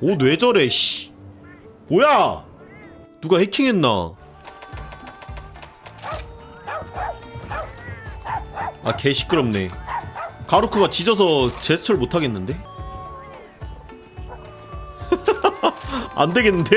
오뇌 저래 씨. 뭐야? 누가 해킹했나? 아 개 시끄럽네. 가루크가 짖어서 제스처를 못하겠는데? 안 되겠는데?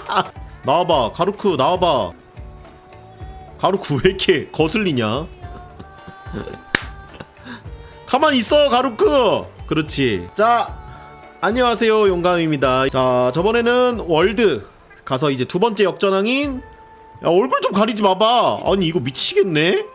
나와봐 가루크 나와봐. 가루크 왜 이렇게 거슬리냐? 가만히 있어 가루크! 그렇지. 자 안녕하세요 용감입니다. 자 저번에는 월드 가서 이제 두 번째 역전왕인 야 얼굴 좀 가리지 마봐. 아니 이거 미치겠네?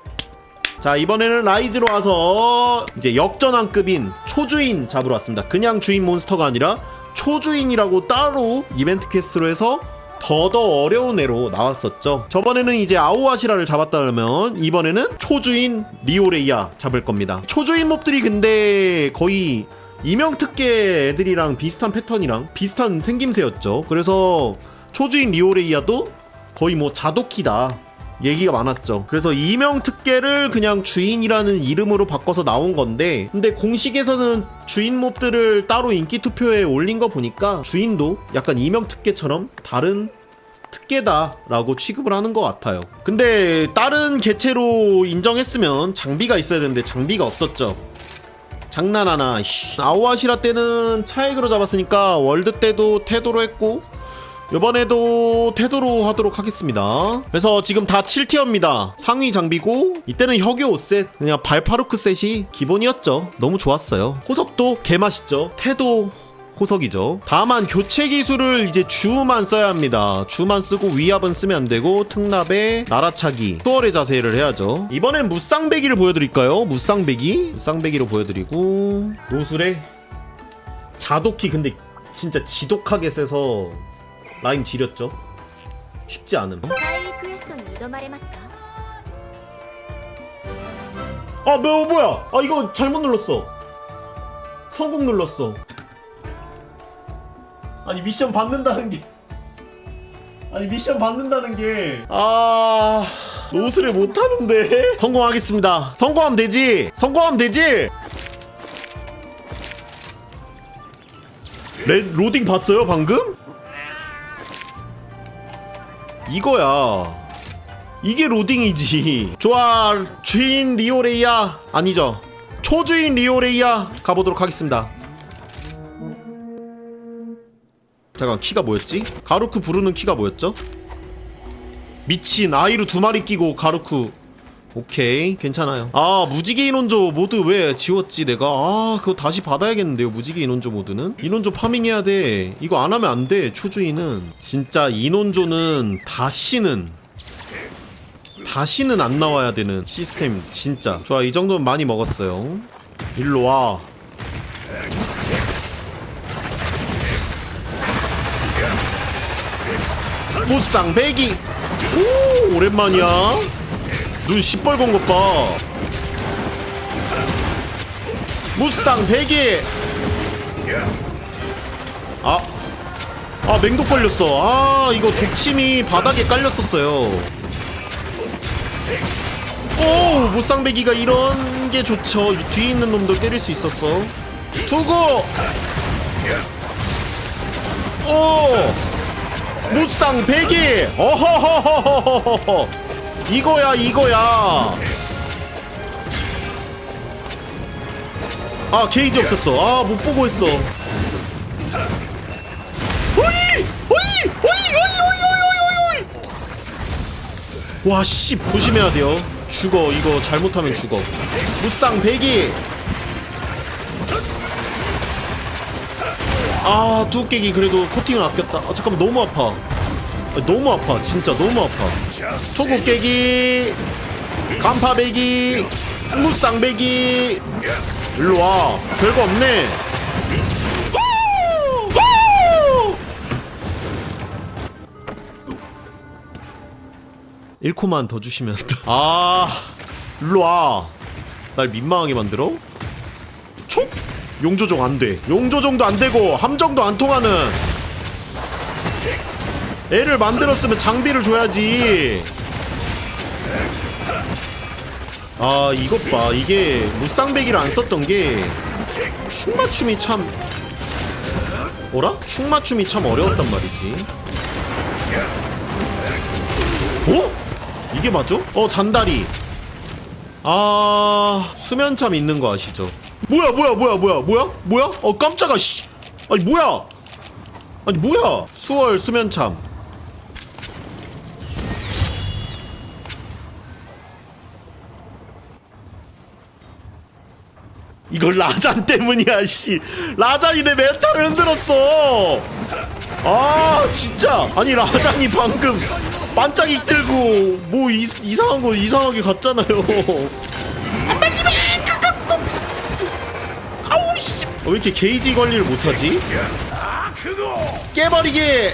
자 이번에는 라이즈로 와서 이제 역전왕급인 초주인 잡으러 왔습니다. 그냥 주인 몬스터가 아니라 초주인이라고 따로 이벤트 퀘스트로 해서 더더 어려운 애로 나왔었죠. 저번에는 이제 아오아시라를 잡았다면 이번에는 초주인 리오레이아 잡을 겁니다. 초주인 몹들이 근데 거의 이명특계 애들이랑 비슷한 패턴이랑 비슷한 생김새였죠 그래서 초주인 리오레이아도 거의 뭐 자도키다 얘기가 많았죠. 그래서 이명 특계를 그냥 주인이라는 이름으로 바꿔서 나온 건데, 근데 공식에서는 주인 몹들을 따로 인기 투표에 올린 거 보니까 주인도 약간 이명 특계처럼 다른 특계다라고 취급을 하는 것 같아요. 근데 다른 개체로 인정했으면 장비가 있어야 되는데 장비가 없었죠. 장난하나. 씨. 아오아시라 때는 차액으로 잡았으니까 월드 때도 태도로 했고 이번에도 태도로 하도록 하겠습니다. 그래서 지금 다 7티어입니다. 상위 장비고 이때는 혁유 5셋 그냥 발파루크 셋이 기본이었죠. 너무 좋았어요. 호석도 개맛있죠. 태도 호석이죠. 다만 교체 기술을 이제 주만 써야 합니다. 주만 쓰고 위압은 쓰면 안 되고 특납에 나라차기 수월의 자세를 해야죠. 이번엔 무쌍배기를 보여드릴까요? 무쌍배기 무쌍배기로 보여드리고 노술에 자독히 근데 진짜 지독하게 세서 라인 지렸죠. 쉽지 않은. 아, 뭐, 뭐야? 아, 이거 잘못 눌렀어. 성공 눌렀어. 아니, 미션 받는다는 게. 아니, 미션 받는다는 게. 아, 노스를 못하는데? 성공하겠습니다. 성공하면 되지? 성공하면 되지? 레, 로딩 봤어요, 방금? 이거야. 이게 로딩이지. 좋아, 주인 리오레이야. 아니죠. 초주인 리오레이야. 가보도록 하겠습니다. 잠깐, 키가 뭐였지? 가루크 부르는 키가 뭐였죠? 미친, 아이루 두 마리 끼고 가루크. 오케이, 괜찮아요. 아, 무지개 인원조 모드 왜 지웠지, 내가? 아, 그거 다시 받아야겠는데요, 무지개 인원조 모드는? 인원조 파밍해야 돼. 이거 안 하면 안 돼, 초주인은. 진짜 인원조는 다시는 다시는 안 나와야 되는 시스템 진짜 좋아 이 정도면 많이 먹었어요 일로 와 무쌍 배기. 오 오랜만이야. 눈 시뻘건 것봐. 무쌍 배기. 아 아 맹독 걸렸어. 아 이거 독침이 바닥에 깔렸었어요. 오 무쌍배기가 이런 게 좋죠. 뒤에 있는 놈들 때릴 수 있었어. 투구 오 무쌍 배기 어허허허허허허. 이거야 이거야. 아 게이지 없었어. 아 못보고 했어. 오이! 오이! 오이! 오이! 오이! 오이! 오이! 와씨. 조심해야 돼요. 죽어. 이거 잘못하면 죽어. 무쌍 배기 아 두께기 그래도 코팅을 아꼈다 아 잠깐만 너무 아파 아, 너무 아파 진짜 너무 아파 토구 깨기 간파 배기 무쌍 배기 일로와 별거 없네 후! 후! 1코만 더 주시면 아 일로와 날 민망하게 만들어? 촉? 용조종 안돼 용조종도 안되고 함정도 안 통하는 애를 만들었으면 장비를 줘야지 아 이것 봐 이게 무쌍배기를 안 썼던 게 춤맞춤이 참 어라? 축 맞춤이 참 어려웠단 말이지 어? 이게 맞죠? 어 잔다리 아 수면참 있는 거 아시죠? 뭐야 뭐야 뭐야 뭐야 뭐야? 뭐야? 어 깜짝아 씨. 아니 뭐야? 아니 뭐야? 수월 수면참. 이거 라잔 때문이야 씨. 라잔이 내 멘탈을 흔들었어. 아 진짜. 아니 라잔이 방금 반짝이 들고 뭐 이, 이상한 거 이상하게 갔잖아요 왜 이렇게 게이지 관리를 못하지 깨버리게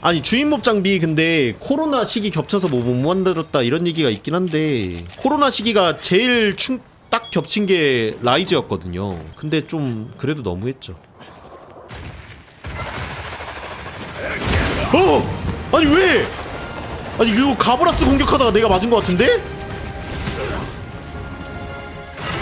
아니 주인몹 장비 근데 코로나 시기 겹쳐서 뭐 못 만들었다 이런 얘기가 있긴 한데 코로나 시기가 제일 충, 딱 겹친 게 라이즈였거든요 근데 좀 그래도 너무했죠 어! 아니 왜? 아니 이거 가브라스 공격하다가 내가 맞은 것 같은데?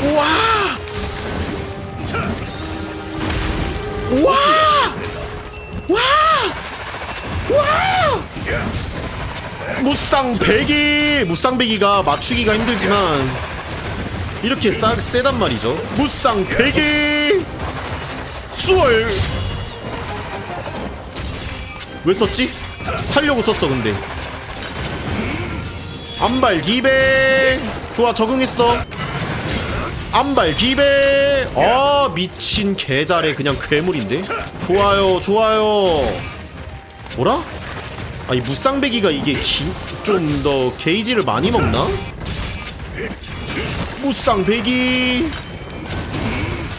스. 와. 와. 와. 와. 무쌍 배기 무쌍 배기가 맞추기가 힘들지만 이렇게 싹 세단 말이죠 무쌍 배기 수월 왜 썼지? 살려고 썼어 근데 안발 기배 좋아 적응했어 안발 기배. 아 미친 개잘해 그냥 괴물인데? 좋아요 좋아요. 뭐라? 아니 무쌍배기가 이게 좀 더 게이지를 많이 먹나? 무쌍배기.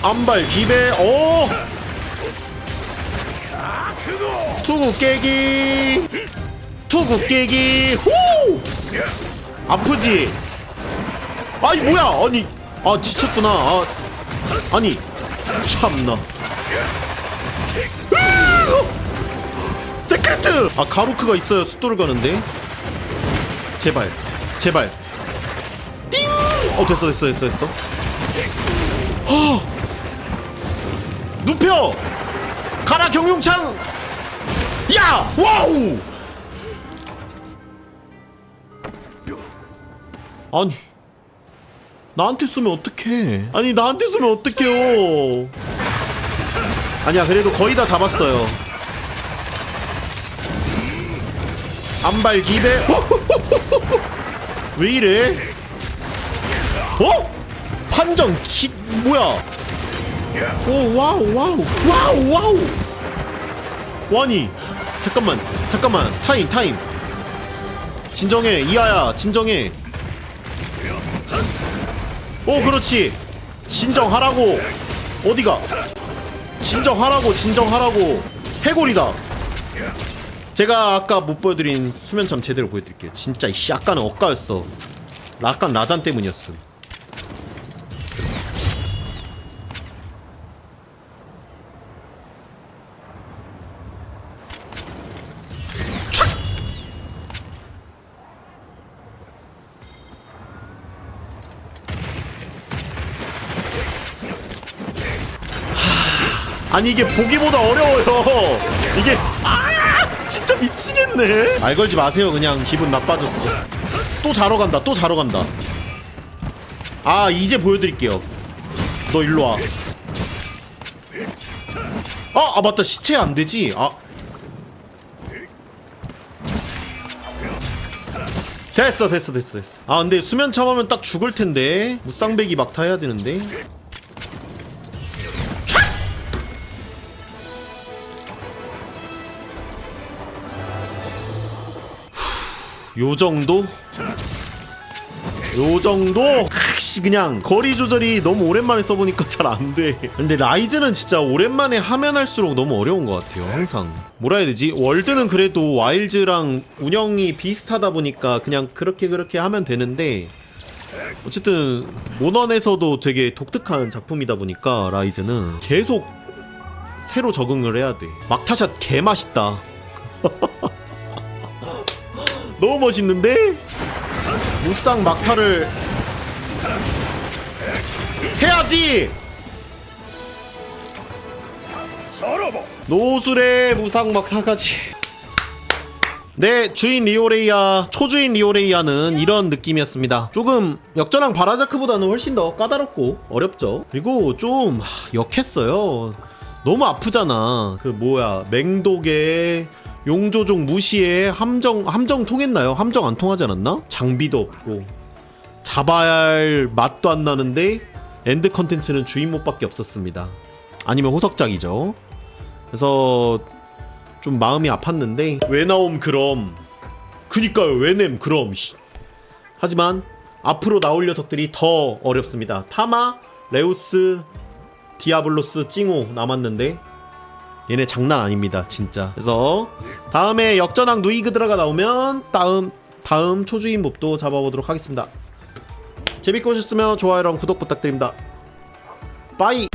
안발 기배. 어! 투구 깨기. 투구 깨기. 후! 아프지? 아니 뭐야? 아니 아 지쳤구나 아, 아니 참나 세크레트! 아 가루크가 있어야 숫도를 가는데 제발 제발 띵! 어 됐어 됐어 됐어 됐어 어 눕혀! 가라 경용창! 야! 와우! 아니 나한테 쏘면 어떡해? 아니 나한테 쏘면 어떡해요? 아니야 그래도 거의 다 잡았어요. 안발 기배 왜 이래? 어? 판정 기 뭐야? 오 와우 와우 와우 와우! 와니 잠깐만 잠깐만. 타임 타임. 진정해 이하야 진정해 오 그렇지. 진정하라고. 어디가? 진정하라고 진정하라고. 해골이다. 제가 아까 못 보여드린 수면참 제대로 보여드릴게요. 진짜 이 씨 아까는 엇가였어. 아깐 라잔 때문이었음 아니 이게 보기보다 어려워요. 이게 아 진짜 미치겠네. 말 걸지 마세요. 그냥 기분 나빠졌어. 또 자러 간다. 또 자러 간다. 아 이제 보여드릴게요. 너 일로와. 아, 아 맞다. 시체 안되지? 아. 됐어 됐어 됐어 됐어. 아 근데 수면 참하면 딱 죽을텐데. 무쌍배기 막타 해야 되는데 요 정도? 요 정도? 씨, 그냥 거리 조절이 너무 오랜만에 써보니까 잘 안 돼. 근데 라이즈는 진짜 오랜만에 하면 할수록 너무 어려운 것 같아요. 항상. 뭐라 해야 되지? 월드는 그래도 와일즈랑 운영이 비슷하다 보니까 그냥 그렇게 그렇게 하면 되는데 어쨌든 모넌에서도 되게 독특한 작품이다 보니까 라이즈는 계속 새로 적응을 해야 돼. 막타샷 개 맛있다. 너무 멋있는데? 무쌍 막타를 해야지. 노술의 무쌍 막타까지. 네, 주인 리오레이아, 초주인 리오레이아는 이런 느낌이었습니다. 조금 역전왕 바라자크보다는 훨씬 더 까다롭고 어렵죠. 그리고 좀 하, 역했어요. 너무 아프잖아. 그 뭐야, 맹독에 용조종 무시에 함정 함정 통했나요? 함정 안 통하지 않았나? 장비도 없고 잡아야 할 맛도 안 나는데 엔드 컨텐츠는 주인못밖에 없었습니다. 아니면 호석작이죠. 그래서 좀 마음이 아팠는데 왜 나옴 그럼 그니까요 왜냄 그럼 씨. 하지만 앞으로 나올 녀석들이 더 어렵습니다 타마 레우스 디아블로스 찡오 남았는데 얘네 장난 아닙니다 진짜. 그래서 다음에 역전왕 누이그드라가 나오면 다음 다음 초주인 몹도 잡아보도록 하겠습니다. 재밌게 보셨으면 좋아요랑 구독 부탁드립니다. 빠이